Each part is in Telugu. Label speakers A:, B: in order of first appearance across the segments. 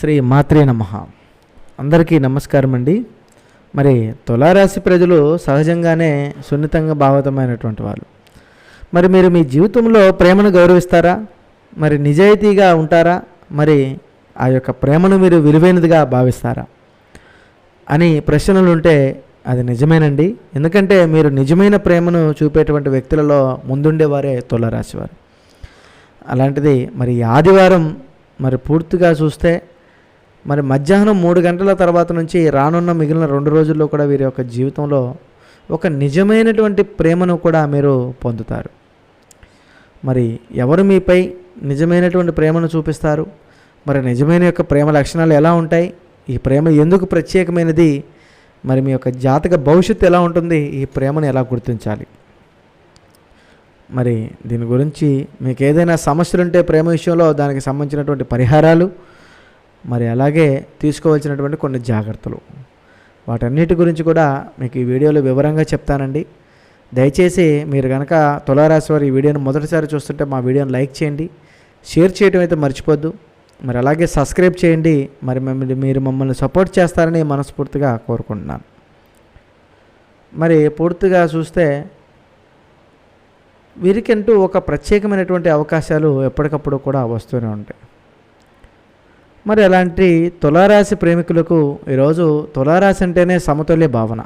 A: శ్రీ మాత్రే నమ. అందరికీ నమస్కారం అండి. మరి తులారాశి ప్రజలు సహజంగానే సున్నితంగా భావితమైనటువంటి వాళ్ళు. మరి మీరు మీ జీవితంలో ప్రేమను గౌరవిస్తారా? మరి నిజాయితీగా ఉంటారా? మరి ఆ యొక్క ప్రేమను మీరు విలువైనదిగా భావిస్తారా? అని ప్రశ్నలు ఉంటే అది నిజమేనండి. ఎందుకంటే మీరు నిజమైన ప్రేమను చూపేటువంటి వ్యక్తులలో ముందుండేవారే తులారాశి వారు. అలాంటిది మరి ఆదివారం మరి పూర్తిగా చూస్తే మరి మధ్యాహ్నం మూడు గంటల తర్వాత నుంచి రానున్న మిగిలిన రెండు రోజుల్లో కూడా వీరి యొక్క జీవితంలో ఒక నిజమైనటువంటి ప్రేమను కూడా మీరు పొందుతారు. మరి ఎవరు మీపై నిజమైనటువంటి ప్రేమను చూపిస్తారు? మరి నిజమైన యొక్క ప్రేమ లక్షణాలు ఎలా ఉంటాయి? ఈ ప్రేమ ఎందుకు ప్రత్యేకమైనది? మరి మీ యొక్క జాతక భవిష్యత్తు ఎలా ఉంటుంది? ఈ ప్రేమను ఎలా గుర్తించాలి? మరి దీని గురించి మీకు ఏదైనా సమస్యలు ఉంటే ప్రేమ విషయంలో దానికి సంబంధించినటువంటి పరిహారాలు మరి అలాగే తీసుకోవాల్సినటువంటి కొన్ని జాగ్రత్తలు. వాటన్నిటి గురించి కూడా మీకు ఈ వీడియోలో వివరంగా చెప్తానండి. దయచేసి మీరు కనుక తులారాశి వారి ఈ వీడియోని మొదటిసారి చూస్తుంటే మా వీడియోని లైక్ చేయండి. షేర్ చేయడం అయితే మర్చిపోద్దు. మరి అలాగే సబ్స్క్రైబ్ చేయండి. మరి మిమ్మల్ని మీరు మమ్మల్ని సపోర్ట్ చేస్తారని మనస్ఫూర్తిగా కోరుకుంటున్నాను. మరి పూర్తిగా చూస్తే వీరికంటూ ఒక ప్రత్యేకమైనటువంటి అవకాశాలు ఎప్పటికప్పుడు కూడా వస్తూనే ఉంటాయి. మరి అలాంటి తులారాశి ప్రేమికులకు ఈరోజు తులారాశి అంటేనే సమతుల్య భావన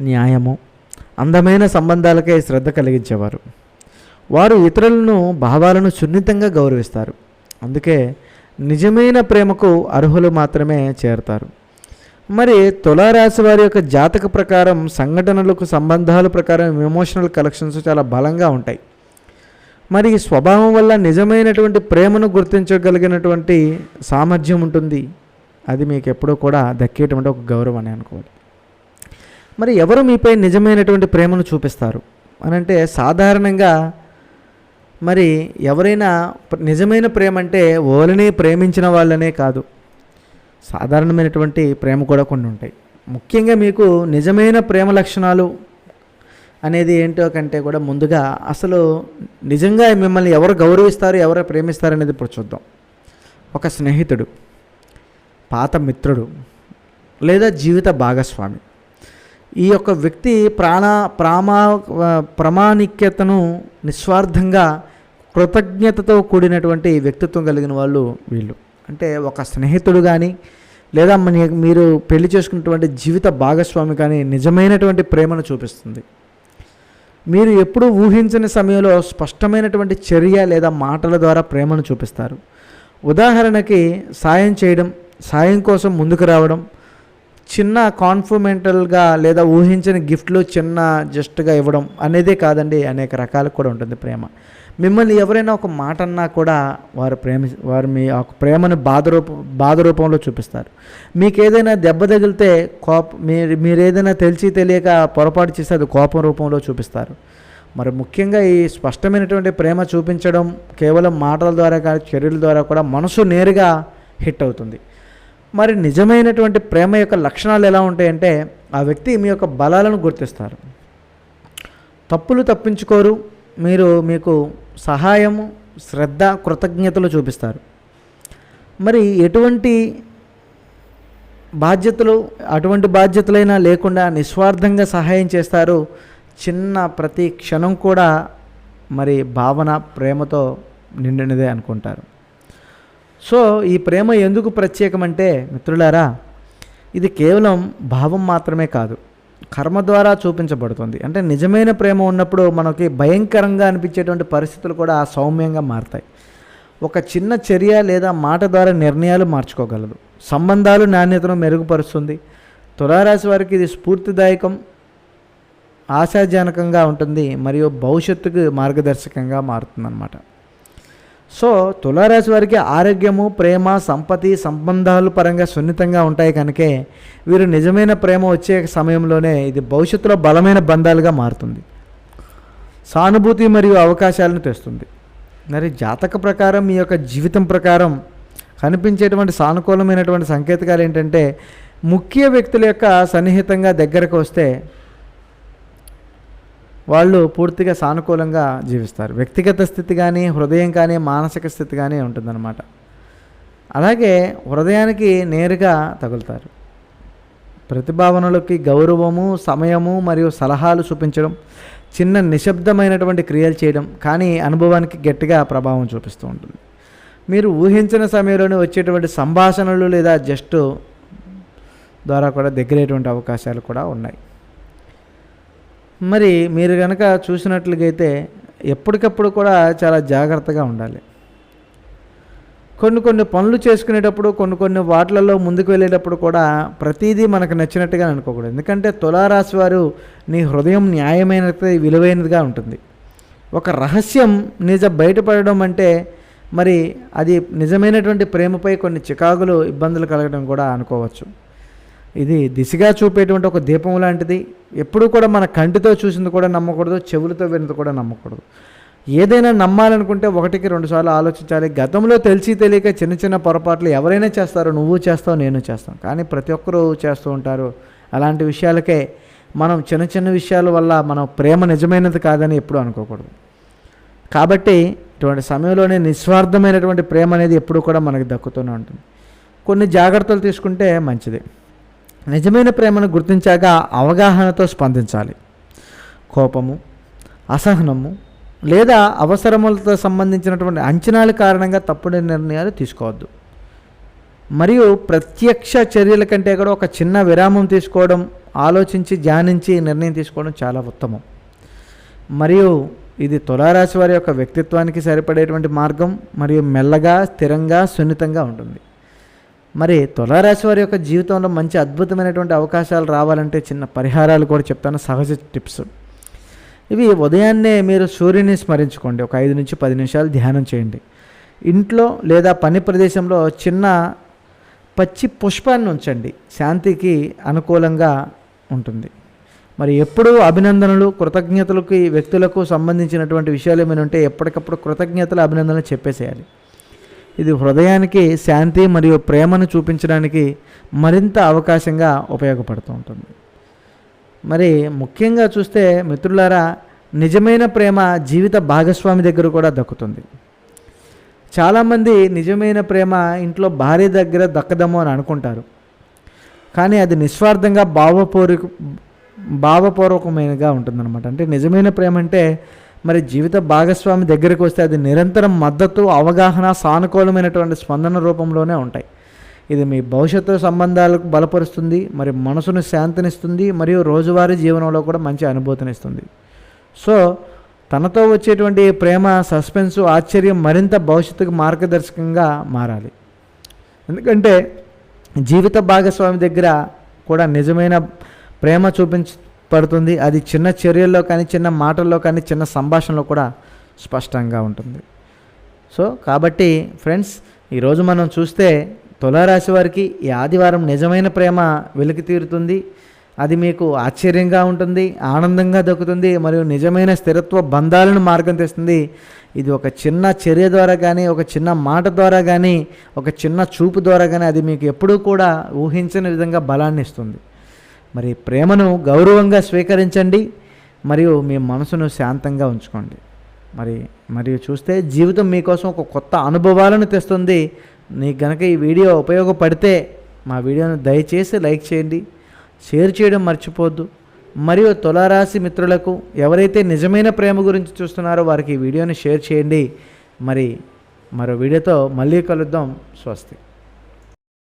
A: న్యాయము అందమైన సంబంధాలకే శ్రద్ధ కలిగించేవారు. వారు ఇతరులను భావాలను సున్నితంగా గౌరవిస్తారు. అందుకే నిజమైన ప్రేమకు అర్హులు మాత్రమే చేరతారు. మరి తులారాశి వారి యొక్క జాతక ప్రకారం సంఘటనలకు సంబంధాల ప్రకారం ఎమోషనల్ కలెక్షన్స్ చాలా బలంగా ఉంటాయి. మరి ఈ స్వభావం వల్ల నిజమైనటువంటి ప్రేమను గుర్తించగలిగినటువంటి సామర్థ్యం ఉంటుంది. అది మీకు ఎప్పుడూ కూడా దక్కేటువంటి ఒక గౌరవం అని అనుకోవాలి. మరి ఎవరు మీపై నిజమైనటువంటి ప్రేమను చూపిస్తారు? అని అంటే సాధారణంగా మరి ఎవరైనా నిజమైన ప్రేమ అంటే ఓలని ప్రేమించిన వాళ్ళనే కాదు. సాధారణమైనటువంటి ప్రేమ కూడా కొన్ని ఉంటాయి. ముఖ్యంగా మీకు నిజమైన ప్రేమ లక్షణాలు అనేది ఏంటో కంటే కూడా ముందుగా అసలు నిజంగా మిమ్మల్ని ఎవరు గౌరవిస్తారు ఎవరు ప్రేమిస్తారు అనేది ఇప్పుడు చూద్దాం. ఒక స్నేహితుడు పాత మిత్రుడు లేదా జీవిత భాగస్వామి. ఈ యొక్క వ్యక్తి ప్రాణ ప్రామా ప్రామాణిక్యతను నిస్వార్థంగా కృతజ్ఞతతో కూడినటువంటి వ్యక్తిత్వం కలిగిన వాళ్ళు వీళ్ళు. అంటే ఒక స్నేహితుడు కానీ లేదా మీరు పెళ్ళి చేసుకున్నటువంటి జీవిత భాగస్వామి కానీ నిజమైనటువంటి ప్రేమను చూపిస్తుంది. మీరు ఎప్పుడూ ఊహించని సమయంలో స్పష్టమైనటువంటి చర్య లేదా మాటల ద్వారా ప్రేమను చూపిస్తారు. ఉదాహరణకి సాయం చేయడం సాయం కోసం ముందుకు రావడం చిన్న కాన్ఫర్మెంటల్గా లేదా ఊహించని గిఫ్ట్లు చిన్న జస్ట్గా ఇవ్వడం అనేదే కాదండి అనేక రకాలు కూడా ఉంటుంది ప్రేమ. మిమ్మల్ని ఎవరైనా ఒక మాట అన్నా కూడా వారు ప్రేమి వారు మీ ఒక ప్రేమను బాధ రూప బాధ రూపంలో చూపిస్తారు. మీకు ఏదైనా దెబ్బ తగిలితే కోప మీరు మీరు ఏదైనా తెలిసి తెలియక పొరపాటు చేస్తే అది కోపం రూపంలో చూపిస్తారు. మరి ముఖ్యంగా ఈ స్పష్టమైనటువంటి ప్రేమ చూపించడం కేవలం మాటల ద్వారా కానీ చర్యల ద్వారా కూడా మనసు నేరుగా హిట్ అవుతుంది. మరి నిజమైనటువంటి ప్రేమ యొక్క లక్షణాలు ఎలా ఉంటాయంటే ఆ వ్యక్తి మీ యొక్క బలాలను గుర్తిస్తారు. తప్పులు తప్పించుకోరు మీరు మీకు సహాయము శ్రద్ధ కృతజ్ఞతలు చూపిస్తారు. మరి ఎటువంటి బాధ్యతలు అటువంటి బాధ్యతలైనా లేకుండా నిస్వార్థంగా సహాయం చేస్తారు. చిన్న ప్రతి క్షణం కూడా మరి భావన ప్రేమతో నిండినదే అనుకుంటారు. సో ఈ ప్రేమ ఎందుకు ప్రత్యేకమంటే మిత్రులారా ఇది కేవలం భావం మాత్రమే కాదు. కర్మ ద్వారా చూపించబడుతుంది. అంటే నిజమైన ప్రేమ ఉన్నప్పుడు మనకి భయంకరంగా అనిపించేటువంటి పరిస్థితులు కూడా సౌమ్యంగా మారుతాయి. ఒక చిన్న చర్య లేదా మాట ద్వారా నిర్ణయాలు మార్చుకోగలదు. సంబంధాలు నాణ్యతను మెరుగుపరుస్తుంది. తులారాశి వారికి ఇది స్ఫూర్తిదాయకం ఆశాజనకంగా ఉంటుంది మరియు భవిష్యత్తుకు మార్గదర్శకంగా మారుతుందన్నమాట. సో తులారాశి వారికి ఆరోగ్యము ప్రేమ సంపతి సంబంధాలు పరంగా సున్నితంగా ఉంటాయి కనుకే వీరు నిజమైన ప్రేమ వచ్చే సమయంలోనే ఇది భవిష్యత్తులో బలమైన బంధాలుగా మారుతుంది. సానుభూతి మరియు అవకాశాలను తెస్తుంది. మరి జాతక ప్రకారం మీ యొక్క జీవితం ప్రకారం కనిపించేటువంటి సానుకూలమైనటువంటి సంకేతకాలు ఏంటంటే ముఖ్య వ్యక్తుల యొక్క సన్నిహితంగా దగ్గరకు వస్తే వాళ్ళు పూర్తిగా సానుకూలంగా జీవిస్తారు. వ్యక్తిగత స్థితి కానీ హృదయం కానీ మానసిక స్థితి కానీ ఉంటుందన్నమాట. అలాగే హృదయానికి నేరుగా తగులుతారు. ప్రతిభావనలకి గౌరవము సమయము మరియు సలహాలు చూపించడం చిన్న నిశ్శబ్దమైనటువంటి క్రియలు చేయడం కానీ అనుభవానికి గట్టిగా ప్రభావం చూపిస్తూ ఉంటుంది. మీరు ఊహించిన సమయంలోనే వచ్చేటువంటి సంభాషణలు లేదా జస్ట్ ద్వారా కూడా దగ్గరేటువంటి అవకాశాలు కూడా ఉన్నాయి. మరి మీరు కనుక చూసినట్లుగైతే ఎప్పటికప్పుడు కూడా చాలా జాగ్రత్తగా ఉండాలి. కొన్ని కొన్ని పనులు చేసుకునేటప్పుడు కొన్ని కొన్ని వాటిలలో ముందుకు వెళ్ళేటప్పుడు కూడా ప్రతిదీ మనకు నచ్చినట్టుగా అనుకోకూడదు. ఎందుకంటే తులారాశి వారు నీ హృదయం న్యాయమైనది విలువైనదిగా ఉంటుంది. ఒక రహస్యం నిజ బయటపడడం అంటే మరి అది నిజమైనటువంటి ప్రేమపై కొన్ని చికాకులు ఇబ్బందులు కలగడం కూడా అనుకోవచ్చు. ఇది దిశగా చూపేటువంటి ఒక దీపం లాంటిది. ఎప్పుడూ కూడా మన కంటితో చూసింది కూడా నమ్మకూడదు చెవులతో విన్నది కూడా నమ్మకూడదు. ఏదైనా నమ్మాలనుకుంటే ఒకటికి రెండు సార్లు ఆలోచించాలి. గతంలో తెలిసి తెలియక చిన్న చిన్న పొరపాట్లు ఎవరైనా చేస్తారు నువ్వు చేస్తావు నేను చేస్తాను. కానీ ప్రతి ఒక్కరూ చేస్తూ ఉంటారు. అలాంటి విషయాలకే మనం చిన్న చిన్న విషయాల వల్ల మనం ప్రేమ నిజమైనది కాదని ఎప్పుడూ అనుకోకూడదు. కాబట్టి ఇటువంటి సమయంలోనే నిస్వార్థమైనటువంటి ప్రేమ అనేది ఎప్పుడూ కూడా మనకు దక్కుతూనే ఉంటుంది. కొన్ని జాగ్రత్తలు తీసుకుంటే మంచిది. నిజమైన ప్రేమను గుర్తించాక అవగాహనతో స్పందించాలి. కోపము అసహనము లేదా అవసరములతో సంబంధించినటువంటి అంచనాల కారణంగా తప్పుడు నిర్ణయాలు తీసుకోవద్దు. మరియు ప్రత్యక్ష చర్యల కంటే కూడా ఒక చిన్న విరామం తీసుకోవడం ఆలోచించి ధ్యానించి నిర్ణయం తీసుకోవడం చాలా ఉత్తమం. మరియు ఇది తులారాశి వారి యొక్క వ్యక్తిత్వానికి సరిపడేటువంటి మార్గం మరియు మెల్లగా స్థిరంగా సున్నితంగా ఉంటుంది. మరి తులారాశి వారి యొక్క జీవితంలో మంచి అద్భుతమైనటువంటి అవకాశాలు రావాలంటే చిన్న పరిహారాలు కూడా చెప్తాను సహజ టిప్స్. ఇవి ఉదయాన్నే మీరు సూర్యుని స్మరించుకోండి ఒక ఐదు నుంచి పది నిమిషాలు ధ్యానం చేయండి. ఇంట్లో లేదా పని ప్రదేశంలో చిన్న పచ్చి పుష్పాన్ని ఉంచండి శాంతికి అనుకూలంగా ఉంటుంది. మరి ఎప్పుడూ అభినందనలు కృతజ్ఞతలకి వ్యక్తులకు సంబంధించినటువంటి విషయాలు ఏమైనా ఉంటే ఎప్పటికప్పుడు కృతజ్ఞతలు అభినందనలు చెప్పేసేయాలి. ఇది హృదయానికి శాంతి మరియు ప్రేమను చూపించడానికి మరింత అవకాశంగా ఉపయోగపడుతూ ఉంటుంది మరి ముఖ్యంగా చూస్తే మిత్రులారా నిజమైన ప్రేమ జీవిత భాగస్వామి దగ్గర కూడా దక్కుతుంది. చాలామంది నిజమైన ప్రేమ ఇంట్లో భార్య దగ్గర దక్కదము అని అనుకుంటారు. కానీ అది నిస్వార్థంగా భావపూర్వక భావపూర్వకమైనగా ఉంటుందన్నమాట. అంటే నిజమైన ప్రేమ అంటే మరి జీవిత భాగస్వామి దగ్గరికి వస్తే అది నిరంతరం మద్దతు అవగాహన సానుకూలమైనటువంటి స్పందన రూపంలోనే ఉంటాయి. ఇది మీ భవిష్యత్తు సంబంధాలకు బలపరుస్తుంది మరి మనసును శాంతినిస్తుంది మరియు రోజువారీ జీవనంలో కూడా మంచి అనుభూతినిస్తుంది. సో తనతో వచ్చేటువంటి ప్రేమ సస్పెన్స్ ఆశ్చర్యం మరింత భవిష్యత్తుకు మార్గదర్శకంగా మారాలి. ఎందుకంటే జీవిత భాగస్వామి దగ్గర కూడా నిజమైన ప్రేమ చూపించ పడుతుంది అది చిన్న చర్యల్లో కానీ చిన్న మాటల్లో కానీ చిన్న సంభాషణలో కూడా స్పష్టంగా ఉంటుంది. సో కాబట్టి ఫ్రెండ్స్ ఈరోజు మనం చూస్తే తులారాశి వారికి ఈ ఆదివారం నిజమైన ప్రేమ వెలికి తీరుతుంది. అది మీకు ఆశ్చర్యంగా ఉంటుంది ఆనందంగా దక్కుతుంది మరియు నిజమైన స్థిరత్వ బంధాలను మార్గం తెస్తుంది. ఇది ఒక చిన్న చర్య ద్వారా కానీ ఒక చిన్న మాట ద్వారా కానీ ఒక చిన్న చూపు ద్వారా కానీ అది మీకు ఎప్పుడూ కూడా ఊహించని విధంగా బలాన్ని ఇస్తుంది మరి ప్రేమను గౌరవంగా స్వీకరించండి మరియు మీ మనసును శాంతంగా ఉంచుకోండి. మరి మరియు చూస్తే జీవితం మీకోసం ఒక కొత్త అనుభవాలను తెస్తుంది. నీకు గనక ఈ వీడియో ఉపయోగపడితే మా వీడియోను దయచేసి లైక్ చేయండి షేర్ చేయడం మర్చిపోద్దు. మరియు తులారాశి మిత్రులకు ఎవరైతే నిజమైన ప్రేమ గురించి చూస్తున్నారో వారికి ఈ వీడియోని షేర్ చేయండి. మరి మరో వీడియోతో మళ్ళీ కలుద్దాం. స్వస్తి.